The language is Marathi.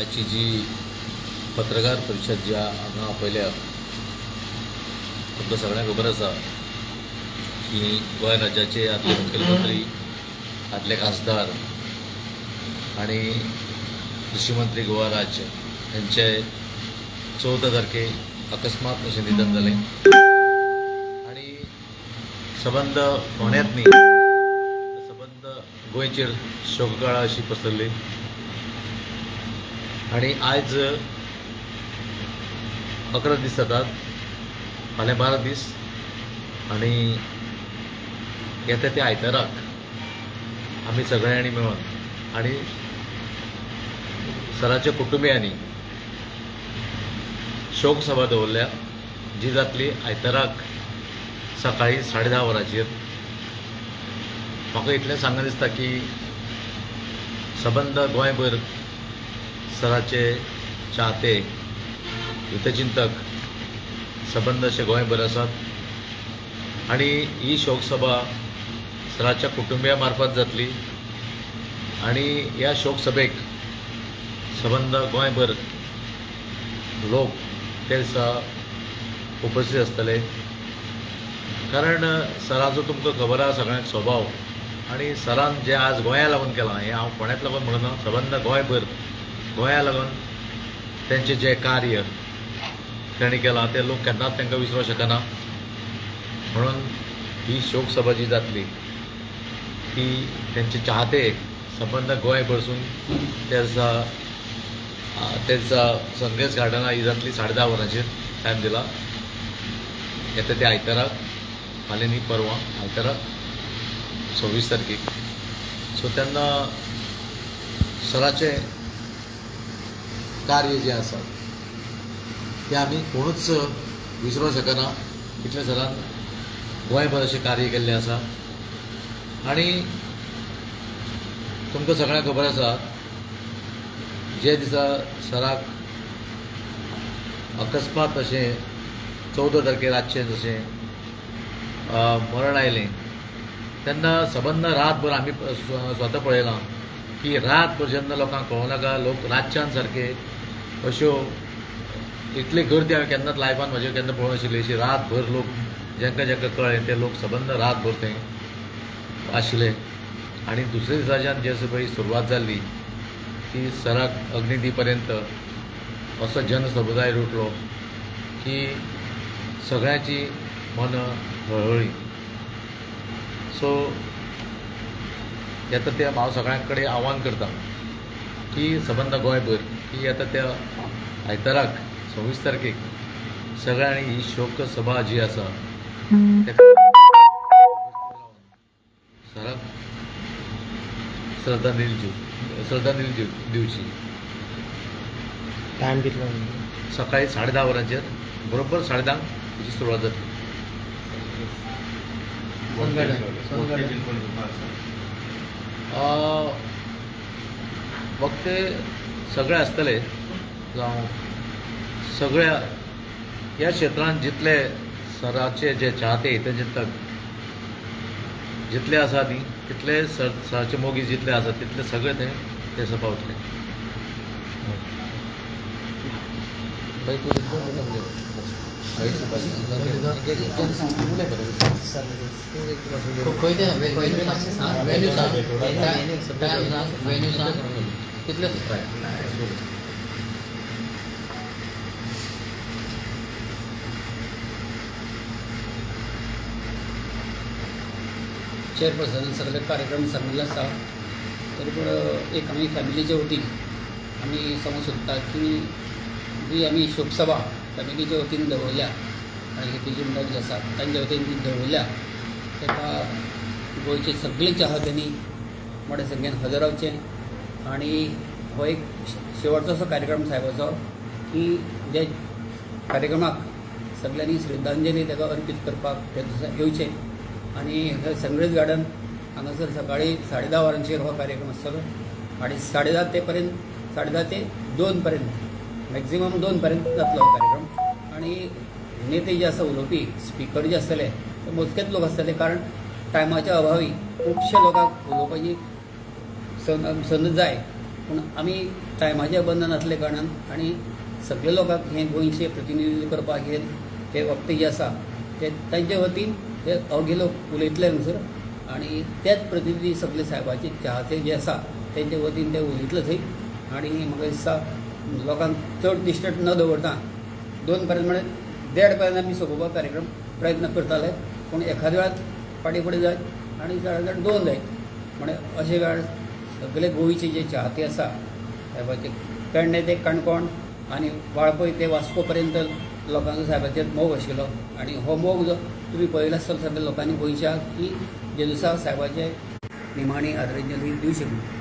आयची जी पत्रकार परिशद जी हांगा आपयल्या तुमकां सगळ्यांक खबर आसा की गोंय राज्याचे आदले मुखेलमंत्री आदले खासदार आणि कृषी मंत्री गोवा राज्य यांचे चवदा तारखे अकस्मात अशें निधन जालें आणि सबंद फोंड्यांत न्ही सबंद गोंयचेर शोककळा अशी पसरली. आणि आयज अकरा दीस जातात फाल्यां बारा दीस आणि येता त्या आयताराक आमी सगळ्यांनी मेळोन आणि सराच्या कुटुंबियांनी शोक सभा दवरल्या जी जातली आयताराक सकाळी साडे धा वरांचेर म्हाका इतलें सांगन दिसता की सबंद गोंयभर सराचे चाहते हितचिंतक सबंद असे गोंयभर आसात आणि ही शोकसभा सराच्या कुटुंबिया मार्फत जातली आणि ह्या शोकसभेक सबंद गोंयभर लोक ते दिसा उपस्थित आसतले कारण सराचो तुमकां खबर आहा सगळ्यांक स्वभाव. आणि सरान जें आज गोंया लागून केलां हें हांव फोंड्यात लागून म्हणना सबंद गोंयभर गोंया लागून तेंचें जें कार्य तेणी केलां तें लोक केन्नाच तांकां विसरूंक शकना म्हणून ही शोक सभा जी जातली ती तेंचे चाहते सबंद गोंय भरसून त्या दिसा आ, त्या दिसा गार्डना ही जातली साडे धा वरांचेर टायम दिला. येता त्या आयताराक फाल्यां न्ही परवां आयताराक सव्वीस तारखेक. सो तेन्ना सराचें कार्य जें आसा तें आमी कोणूच विसरूंक शकना इतलें सरान गोंयभर अशें कार्य केल्लें आसा आनी तुमकां सगळ्यांक खबर आसा जे दिसा सराक अकस्मात अशें चवदा तारखेर रातचें जशें मरण आयलें तेन्ना सबंद रातभर आमी स्व- स्वता पळयलां की रात जेन्ना लोकांक कळोनाका लोक रातच्यान सारके अश्यो इतली गर्दी हांवें केन्नाच लायफान म्हाजे केन्ना पळोवंक नाशिल्ली अशी रातभर लोक जेंका जेंका कळ्ळें ते लोक सबंद रातभर थंय आशिल्ले. आनी दुसऱ्या दिसाच्यान जे पळय सुरवात जाल्ली ती सराक अग्निदी पर्यंत असो जनसमुदाय रुटलो की सगळ्यांची मन हळहळी. सो येता त्या हांव सगळ्यां कडेन आव्हान करता की सबंद गोंयभर की येता त्या आयताराक सव्वीस तारखेक सगळ्यांनी ही शोक सभा जी आसा सराक श्रद्धांजली दिव श्रद्धांजली दिव दिवची. टायम कितलो? सकाळी साडे धा वरांचेर बरोबर साडे धांक सुरवात जातली वक्ते सगळे आसतले जावं सगळ्या ह्या क्षेत्रांत जितले सराचे जे चाहते हितचिंतक जितले आसा न्ही तितले सर सराचे मोगी जितले आसा तितले सगळे थंय ते सपावतले बाई, तूं रिस्पॉन्स दिता म्हणजे. कितले चेअरपर्सन सगळे कार्यक्रम सांगितले आसा तरी पण एक आमी फॅमिलीचे वतीन आमी सांगूंक सोदता की जी आमी शोकसभा फॅमिलीच्या वतीन दवरल्या आनी तिजी मत जी आसा तांच्या वतीन ती दवरल्या ताका गोंयचे सगळे चाहत्यांनी मोठ्या संख्येन हजर रावचें आनी हो एक शेवटचो असो कार्यक्रम साहेबाचो की जे कार्यक्रमाक सगळ्यांनी श्रद्धांजली ताका अर्पीत करपाक त्या दिसा येवचें आनी हे गार्डन हांगासर सकाळी साडे धा वरांचेर हो कार्यक्रम आसतलो आनी साडे धा ते पर्यंत साडे धा ते दोन पर्यंत मॅक्झिमम दोन पर्यंत जातलो हो कार्यक्रम. आनी नेते जे आसा उलोवपी स्पिकर जे आसतले ते मोजकेच लोक आसतले कारण टायमाच्या अभावी खुबशे लोकांक उलोवपाची संद संद जाय. पूण आमी टायमाचें बंधन आसले कारणान आनी सगळे लोकांक हे गोंयचे प्रतिनिधित्व करपाक हे ते वक्ते जे आसा ते तांचे वतीन ते अवघे लोक उलयतले हांगसर आनी तेच प्रतिनिधी सगळे साहेबाचे चाहते जे आसा तेंचे वतीन ते उलयतले थंय. आनी म्हाका दिसता लोकांक चड डिस्टर्ब न दवरता दोन पर्यंत म्हळ्यार देड पर्यंत आमी सोंपोवपाक कार्यक्रम प्रयत्न करताले पूण एखाद्या वेळार फाटीं फुडें जाय आनी चड दोन जाय. म्हणजे अशे वेळार सगळे गोंयचे जे चाहते आसा साहेबाचे पेडणे ते काणकोण आनी वाळपय ते वास्को पर्यंत लोकांचो साहेबाचेर मोग आशिल्लो आनी हो मोग जो तुमी पळयलो आसतलो सगळ्या लोकांनी गोंयच्या की जे दिसा साहेबाचे निमाणी आदरांजली दिवची म्हणून